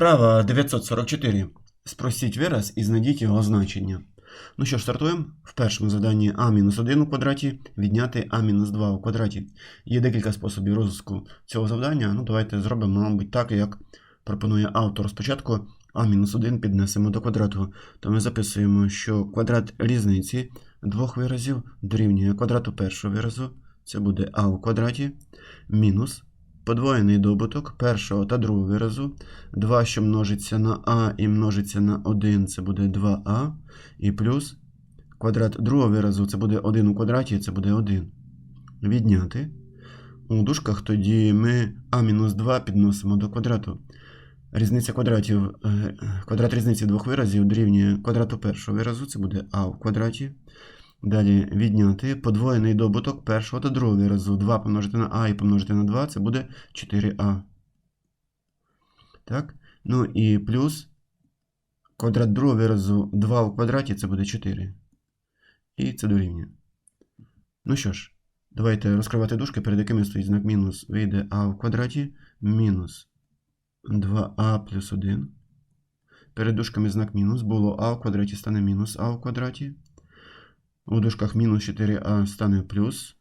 Вправа 944. Спростіть вираз і знайдіть його значення. Ну що ж, стартуємо. В першому завданні а-1 у квадраті відняти а-2 у квадраті. Є декілька способів розвитку цього завдання. Ну, давайте зробимо, мабуть, так, як пропонує автор. Спочатку а-1 піднесемо до квадрату. То ми записуємо, що квадрат різниці двох виразів дорівнює квадрату першого виразу. Це буде а у квадраті мінус подвоєний добуток першого та другого виразу. 2, що множиться на а і множиться на 1, це буде 2а. І плюс квадрат другого виразу це буде 1 у квадраті, це буде 1. Відняти. У дужках тоді ми а-2 підносимо до квадрату. Різниця квадратів, е, квадрат різниці двох виразів дорівнює квадрату першого виразу, це буде а в квадраті. Далі відняти подвоєний добуток першого та другого виразу. 2 помножити на а і помножити на 2, це буде 4а. Так? Ну і плюс квадрат другого виразу 2 у квадраті це буде 4. І це дорівнює. Ну що ж, давайте розкривати дужки, перед якими стоїть знак мінус. Вийде а в квадраті мінус 2а плюс 1. Перед дужками знак мінус. Було а в квадраті стане мінус а в квадраті. У дужках мінус 4а стане плюс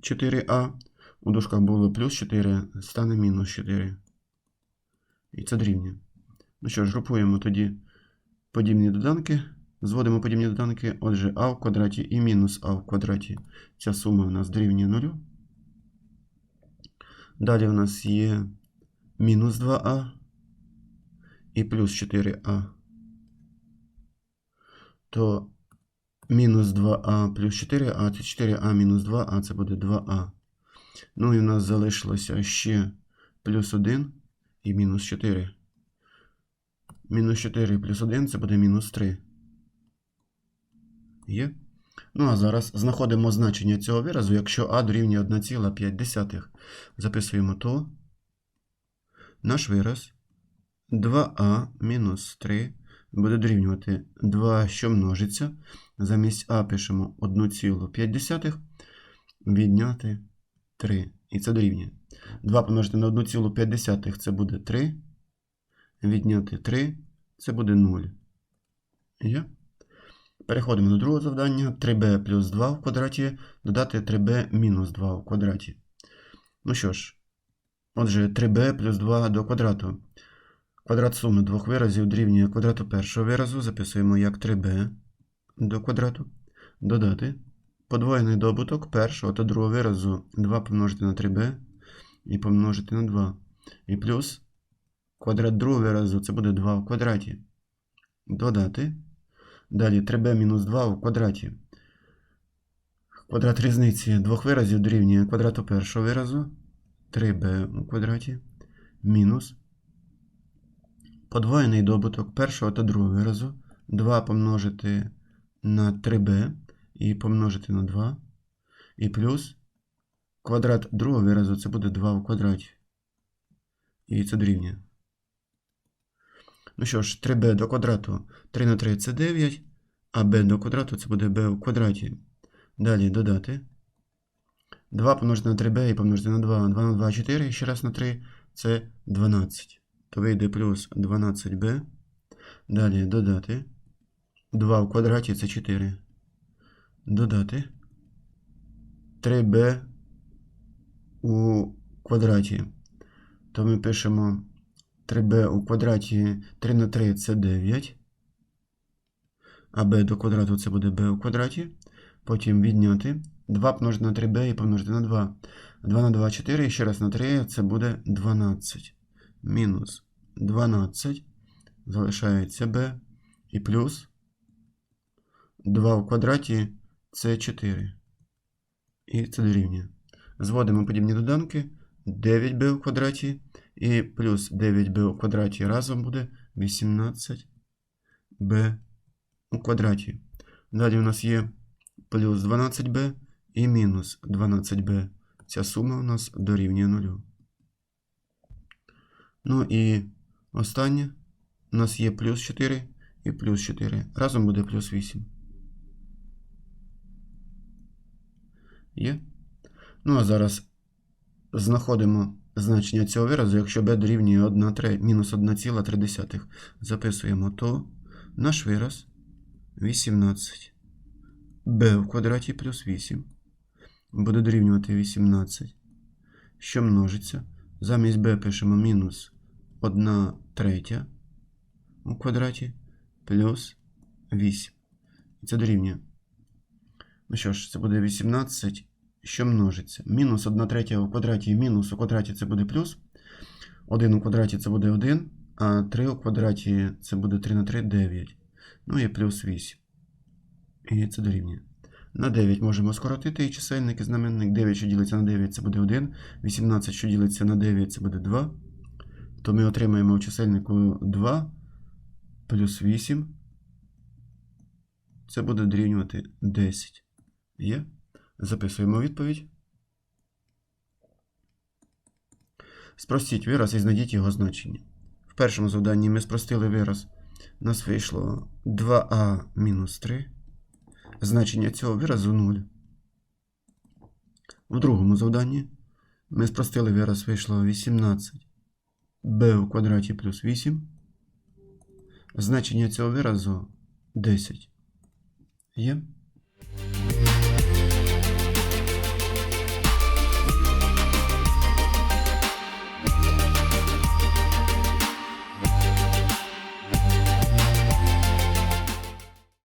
4а. У дужках було плюс 4, стане мінус 4. І це дорівнює. Ну що ж, групуємо тоді подібні доданки. Зводимо подібні доданки. Отже, а в квадраті і мінус а в квадраті. Ця сума у нас дорівнює 0. Далі у нас є мінус 2а і плюс 4а. То мінус 2а плюс 4а це 4а мінус 2а, це буде 2а. Ну і в нас залишилося ще плюс 1 і мінус 4. Мінус 4 плюс 1 це буде мінус 3. Є? Ну, а зараз знаходимо значення цього виразу, якщо а дорівнює 1,5. Записуємо то. Наш вираз 2а мінус 3 буде дорівнювати 2, що множиться. Замість а пишемо 1,5 відняти 3. І це дорівнює. 2 помножити на 1,5 це буде 3. Відняти 3 це буде 0. Є? Переходимо до другого завдання. 3b плюс 2 в квадраті додати 3b мінус 2 в квадраті. Ну що ж, отже, 3b плюс 2 до квадрату. Квадрат суми двох виразів дорівнює квадрату першого виразу. Записуємо як 3b до квадрату. Додати. Подвоєний добуток першого та другого виразу 2 помножити на 3b і помножити на 2. І плюс квадрат другого виразу це буде 2 в квадраті. Додати. Далі 3b мінус 2 у квадраті. Квадрат різниці двох виразів дорівнює квадрату першого виразу 3b у квадраті мінус подвоєний добуток першого та другого виразу 2 помножити на 3b і помножити на 2. І плюс квадрат другого виразу це буде 2 у квадраті. І це дорівнює. Ну що ж, 3b до квадрату 3 на 3 це 9, а b до квадрату це буде b у квадраті. Далі додати. 2 помножити на 3b і помножити на 2. 2 на 2 4, і ще раз на 3 це 12. То вийде плюс 12b. Далі додати. 2 в квадраті це 4. Додати. 3b у квадраті. То ми пишемо 3b у квадраті 3 на 3 це 9. А b до квадрату це буде b у квадраті. Потім відняти. 2 помножити на 3b і помножити на 2. 2 на 2 4. І ще раз на 3 це буде 12. Мінус 12. Залишається b. І плюс 2 в квадраті це 4. І це дорівнює. Зводимо подібні доданки. 9b в квадраті і плюс 9b у квадраті разом буде 18b у квадраті. Далі у нас є плюс 12b і мінус 12b. Ця сума у нас дорівнює 0. Ну і останнє у нас є плюс 4 і плюс 4. Разом буде плюс 8. Є? Ну а зараз знаходимо значення цього виразу, якщо b дорівнює 1 тре- мінус 1,3. Записуємо то наш вираз 18. b в квадраті плюс 8 буде дорівнювати 18, що множиться. Замість b пишемо мінус 1 третя у квадраті плюс 8. І це дорівнює. Ну що ж, це буде 18, що множиться. Мінус 1 третя у квадраті і мінус у квадраті це буде плюс. 1 у квадраті це буде 1, а 3 у квадраті це буде 3 на 3 9. Ну і плюс 8. І це дорівнює. На 9 можемо скоротити і чисельник і знаменник. 9, що ділиться на 9, це буде 1. 18, що ділиться на 9, це буде 2. То ми отримаємо у чисельнику 2 плюс 8. Це буде дорівнювати 10. Є? Записуємо відповідь. Спростіть вираз і знайдіть його значення. В першому завданні ми спростили вираз. У нас вийшло 2а мінус 3. Значення цього виразу 0. В другому завданні ми спростили вираз вийшло 18 b у квадраті плюс 8. Значення цього виразу 10. Є?